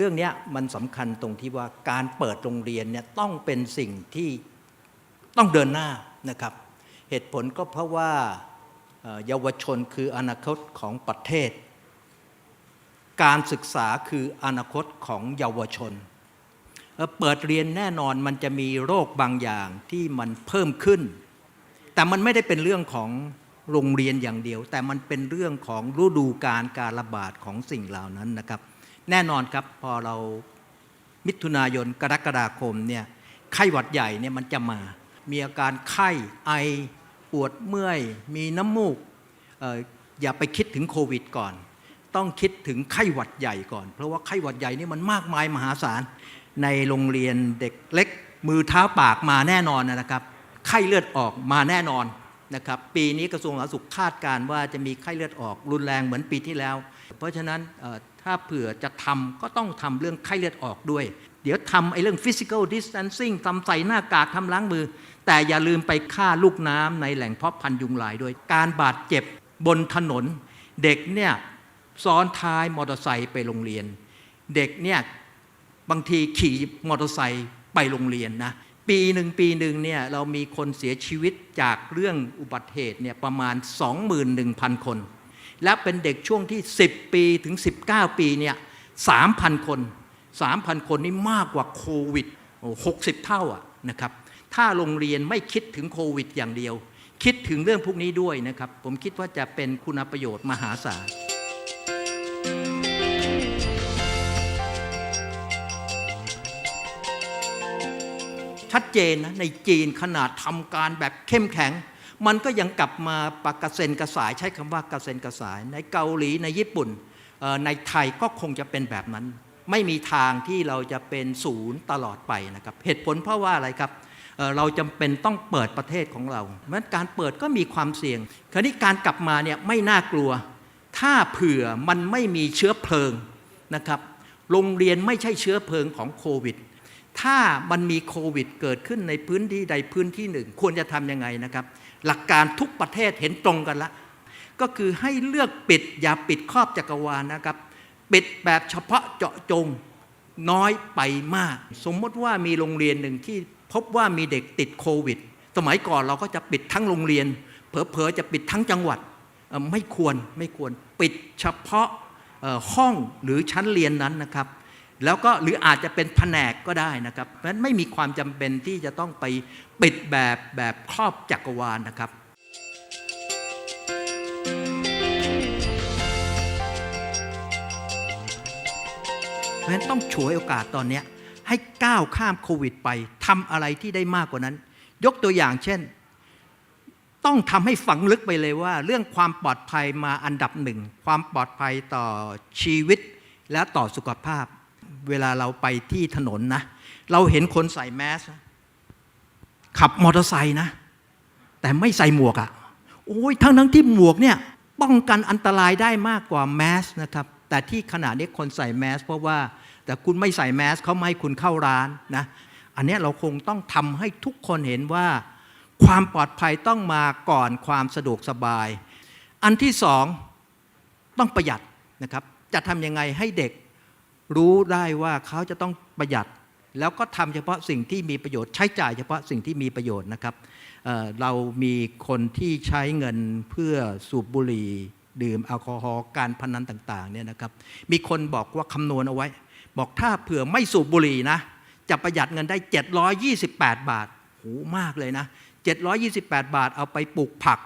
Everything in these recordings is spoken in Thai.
เรื่องนี้มันสำคัญตรงที่ว่าการเปิดโรงเรียนเนี่ยต้องเป็นสิ่งที่ต้องเดินหน้านะครับ เหตุผลก็เพราะว่าเยาวชนคืออนาคตของประเทศ การศึกษาคืออนาคตของเยาวชนเอ่อเปิดเรียนแน่นอนมันจะมีโรคบางอย่างที่มันเพิ่มขึ้น แต่มันไม่ได้เป็นเรื่องของโรงเรียนอย่างเดียว แต่มันเป็นเรื่องของฤดูการการระบาดของสิ่งเหล่านั้นนะครับ แน่นอนครับพอเรามิถุนายนกรกฎาคมเนี่ยไข้หวัดใหญ่เนี่ยมันจะมา มีอาการไข้ไอปวดเมื่อย มีน้ำมูกอออย่าไปคิดถึงโควิดก่อน ต้องคิดถึงไข้หวัดใหญ่ก่อน เพราะว่าไข้หวัดใหญ่นี่มันมากมายมหาศาล ในโรงเรียนเด็กเล็ก มือเท้าปากมาแน่นอนนะครับ ไข้เลือดออกมาแน่นอนนะครับปีนี้กระทรวงสาธารณสุขคาดการว่าจะมีไข้เลือดออกรุนแรงเหมือนปีที่แล้ว เพราะฉะนั้น ถ้าเผื่อจะทำก็ต้องทำเรื่องไข้เลือดออกด้วย เดี๋ยวทำไอ้เรื่อง physical distancing ทำใส่หน้ากากทำล้างมือ แต่อย่าลืมไปฆ่าลูกน้ำในแหล่งเพาะพันธุ์ยุงลายด้วย การบาดเจ็บบนถนน เด็กเนี่ยซ้อนท้ายมอเตอร์ไซค์ไปโรงเรียน เด็กเนี่ยบางทีขี่มอเตอร์ไซค์ไปโรงเรียนนะปีหนึ่งปีหนึ่งเนี่ยเรามีคนเสียชีวิตจากเรื่องอุบัติเหตุเนี่ยประมาณ 21,000 คน และเป็นเด็กช่วงที่ 10 ปีถึง 19 ปีเนี่ย3,000 คน 3,000 คนนี่มากกว่าโควิด 60 เท่าอะนะครับถ้าโรงเรียนไม่คิดถึงโควิดอย่างเดียว คิดถึงเรื่องพวกนี้ด้วยนะครับ ผมคิดว่าจะเป็นคุณประโยชน์มหาศาลชัดเจนนะในจีนขนาดทำการแบบเข้มแข็ง มันก็ยังกลับมาปากกระเซ็นกระสายใช้คำว่ากระเซ็นกระสาย ในเกาหลีในญี่ปุ่นในไทยก็คงจะเป็นแบบนั้น ไม่มีทางที่เราจะเป็นศูนย์ตลอดไปนะครับ เหตุผลเพราะว่าอะไรครับเราจำเป็นต้องเปิดประเทศของเราเพราะการเปิดก็มีความเสี่ยง คราวนี้การกลับมาเนี่ยไม่น่ากลัว ถ้าเผื่อมันไม่มีเชื้อเพลิงนะครับ โรงเรียนไม่ใช่เชื้อเพลิงของโควิด ถ้ามันมีโควิดเกิดขึ้นในพื้นที่ใดพื้นที่หนึ่ง ควรจะทำยังไงนะครับ หลักการทุกประเทศเห็นตรงกันละ ก็คือให้เลือกปิดอย่าปิดครอบจักรวาลนะครับ ปิดแบบเฉพาะเจาะจงน้อยไปมาก สมมติว่ามีโรงเรียนหนึ่งที่พบว่ามีเด็กติดโควิด สมัยก่อนเราก็จะปิดทั้งโรงเรียน เผลอๆจะปิดทั้งจังหวัดไม่ควรไม่ควรปิดเฉพาะห้องหรือชั้นเรียนนั้นนะครับ แล้วก็หรืออาจจะเป็นแผนกก็ได้นะครับ เพราะฉะนั้นไม่มีความจำเป็นที่จะต้องไปปิดแบบแบบครอบจักรวาลนะครับเพราะฉะนั้นต้องฉวยโอกาสตอนนี้ให้ก้าวข้ามโควิดไปทำอะไรที่ได้มากกว่านั้น ยกตัวอย่างเช่น ต้องทำให้ฝังลึกไปเลยว่า เรื่องความปลอดภัยมาอันดับหนึ่ง ความปลอดภัยต่อชีวิตและต่อสุขภาพ เวลาเราไปที่ถนนนะ เราเห็นคนใส่แมส ขับมอเตอร์ไซค์นะ แต่ไม่ใส่หมวกอะ่ะ โอ้ยทั้งทั้งที่หมวกเนี่ย ป้องกันอันตรายได้มากกว่าแมสนะครับ แต่ที่ขณะนี้คนใส่แมส เพราะว่า แต่คุณไม่ใส่แมสเขาไม่ให้คุณเข้าร้านนะ อันนี้เราคงต้องทำให้ทุกคนเห็นว่า ความปลอดภัยต้องมาก่อนความสะดวกสบาย อันที่สองต้องประหยัดนะครับจะทำยังไงให้เด็ก รู้ได้ว่าเขาจะต้องประหยัด แล้วก็ทำเฉพาะสิ่งที่มีประโยชน์ใช้จ่ายเฉพาะสิ่งที่มีประโยชน์นะครับเเรามีคนที่ใช้เงินเพื่อสูบบุหรี่ดื่มแอลกอฮอล์การพนันต่างๆเนี่ยนะครับมีคนบอกว่าคำนวณเอาไว้ บอกถ้าเผื่อไม่สูบบุหรี่นะจะประหยัดเงินได้ 728 บาทโหมากเลยนะ 728 บาทเอาไปปลูกผัก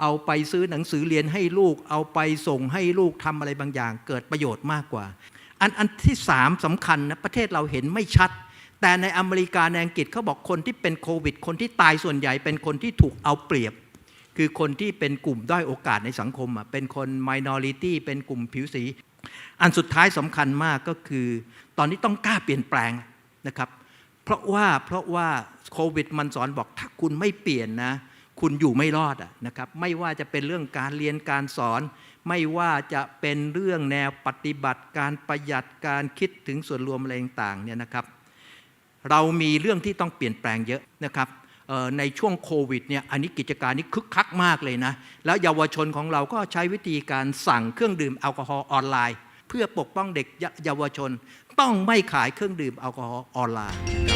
เอาไปซื้อหนังสือเรียนให้ลูก เอาไปส่งให้ลูกทำอะไรบางอย่าง เกิดประโยชน์มากกว่า อันอันที่สามสำคัญนะประเทศเราเห็นไม่ชัด แต่ในอเมริกาในอังกฤษเขาบอกคนที่เป็นโควิด คนที่ตายส่วนใหญ่เป็นคนที่ถูกเอาเปรียบ คือคนที่เป็นกลุ่มด้อยโอกาสในสังคมอะเป็นคน minority เป็นกลุ่มผิวสี อันสุดท้ายสำคัญมากก็คือ ตอนนี้ต้องกล้าเปลี่ยนแปลงนะครับ เพราะว่าเพราะว่าโควิดมันสอนบอกถ้าคุณไม่เปลี่ยนนะ คุณอยู่ไม่รอดอะนะครับไม่ว่าจะเป็นเรื่องการเรียนการสอน ไม่ว่าจะเป็นเรื่องแนวปฏิบัติการประหยัดการคิดถึงส่วนรวมอะไรต่างเนี่ยนะครับ เรามีเรื่องที่ต้องเปลี่ยนแปลงเยอะนะครับในช่วงโควิดเนี่ยอันนี้กิจการนี้คึกคักมากเลยนะ แล้วเยาวชนของเราก็ใช้วิธีการสั่งเครื่องดื่มแอลกอฮอล์ออนไลน์ เพื่อปกป้องเด็กเยาวชน ต้องไม่ขายเครื่องดื่มแอลกอฮอล์ออนไลน์